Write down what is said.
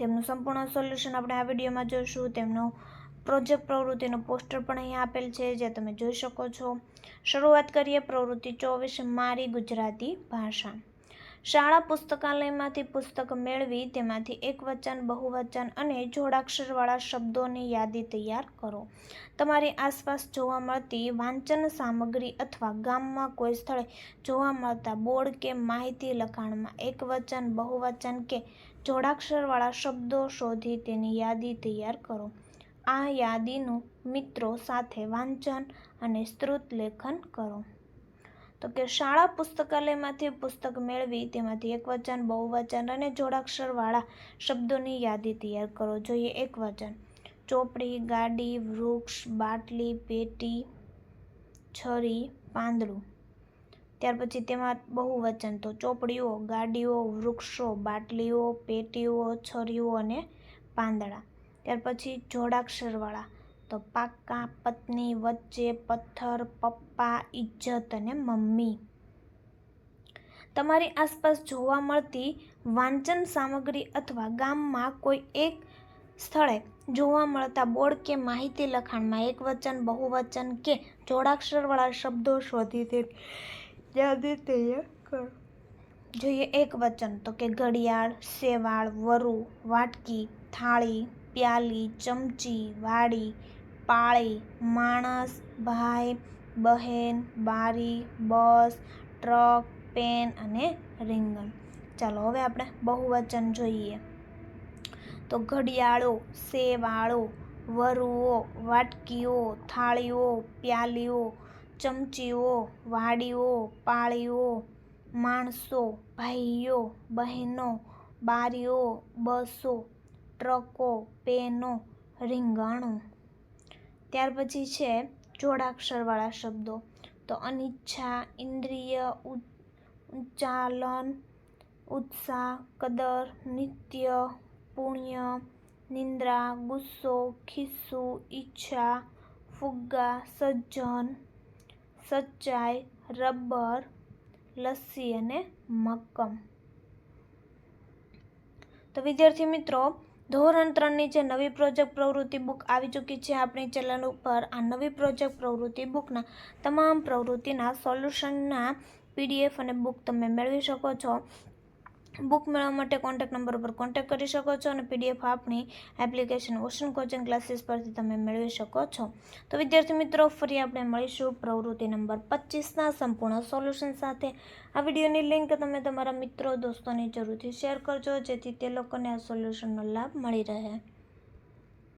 તેમનું સંપૂર્ણ સોલ્યુશન આપણે આ વિડીયોમાં જોઈશું. તેમનો પ્રોજેક્ટ પ્રવૃત્તિનો પોસ્ટર પણ અહીં આપેલ છે, જે તમે જોઈ શકો છો. શરૂઆત કરીએ પ્રવૃત્તિ ચોવીસ, મારી ગુજરાતી ભાષા. શાળા પુસ્તકાલયમાંથી પુસ્તક મેળવી તેમાંથી એક વચન, બહુવચન અને જોડાક્ષરવાળા શબ્દોની યાદી તૈયાર કરો. તમારી આસપાસ જોવા મળતી વાંચન સામગ્રી અથવા ગામમાં કોઈ સ્થળે જોવા મળતા બોર્ડ કે માહિતી લખાણમાં એક વચન, બહુવચન કે જોડાક્ષરવાળા શબ્દો શોધી તેની યાદી તૈયાર કરો. આ યાદીનું મિત્રો સાથે વાંચન અને સ્ત્રોત લેખન કરો. તો કે શાળા પુસ્તકાલયમાંથી પુસ્તક મેળવી તેમાંથી એક વચન, બહુવચન અને જોડાક્ષરવાળા શબ્દોની યાદી તૈયાર કરો. જોઈએ એક વચન. ચોપડી, ગાડી, વૃક્ષ, બાટલી, પેટી, છરી, પાંદડું. ત્યાર પછી તેમાં બહુવચન. તો ચોપડીઓ, ગાડીઓ, વૃક્ષો, બાટલીઓ, પેટીઓ, છરીઓ અને પાંદડા. ત્યાર પછી જોડાક્ષરવાળા. તો પાકા પત્ની વચ્ચે પથ્થર, પપ્પા ઇજ્જત અને મમ્મી. તમારી આસપાસ જોવા મળતી વાંચન સામગ્રી અથવા ગામમાં કોઈ એક સ્થળે જોવા મળતા બોર્ડ કે માહિતી લખાણમાં એક વચન, બહુવચન કે જોડાક્ષરવાળા શબ્દો શોધી તે યાદી તૈયાર કરો. જોઈએ તો કે ઘડિયાળ શેવાળ વરુ, વાટકી, થાળી, પ્યાલી, ચમચી, વાડી પાળી માણસ, ભાઈ, બહેન, બારી, બસ, ટ્રક, પેન અને રીંગણ. ચાલો હવે આપણે બહુવચન જોઈએ. તો ઘડિયાળો શેવાળો વરુઓ, વાટકીઓ, થાળીઓ, પ્યાલીઓ, ચમચીઓ, વાડીઓ, પાળીઓ, માણસો, ભાઈઓ, બહેનો, બારીઓ, બસો, ટ્રકો, પેનો, રીંગણો. ત્યાર પછી છે જોડાક્ષરવાળા શબ્દો. તો અનિચ્છા, ઇન્દ્રિય ઉચ્ચાલન, ઉત્સાહ, કદર, નિત્ય, પુણ્ય, નિંદ્રા, ગુસ્સો, ખિસ્સું, ઈચ્છા, ફુગ્ગા, સજ્જન, સચ્ચાઈ, રબર, લસ્સી અને મક્કમ. તો વિદ્યાર્થી મિત્રો ધોરણ ત્રણની જે નવી પ્રોજેક્ટ પ્રવૃત્તિ બુક આવી ચૂકી છે આપણી ચેનલ ઉપર, આ નવી પ્રોજેક્ટ પ્રવૃત્તિ બુકના તમામ પ્રવૃત્તિના સોલ્યુશનના પીડીએફ અને બુક તમે મેળવી શકો છો. બુક મેળવવા માટે કોન્ટેક્ટ નંબર ઉપર કોન્ટેક્ટ કરી શકો છો અને પીડીએફ આપણી એપ્લિકેશન ઓશન કોચિંગ ક્લાસીસ પરથી તમે મેળવી શકો છો. તો વિદ્યાર્થી મિત્રો, ફરી આપણે મળીશું પ્રવૃત્તિ નંબર પચીસના સંપૂર્ણ સોલ્યુશન સાથે. આ વિડીયોની લિંક તમે તમારા મિત્રો, દોસ્તોની જરૂરથી શેર કરજો, જેથી તે લોકોને આ સોલ્યુશનનો લાભ મળી રહે.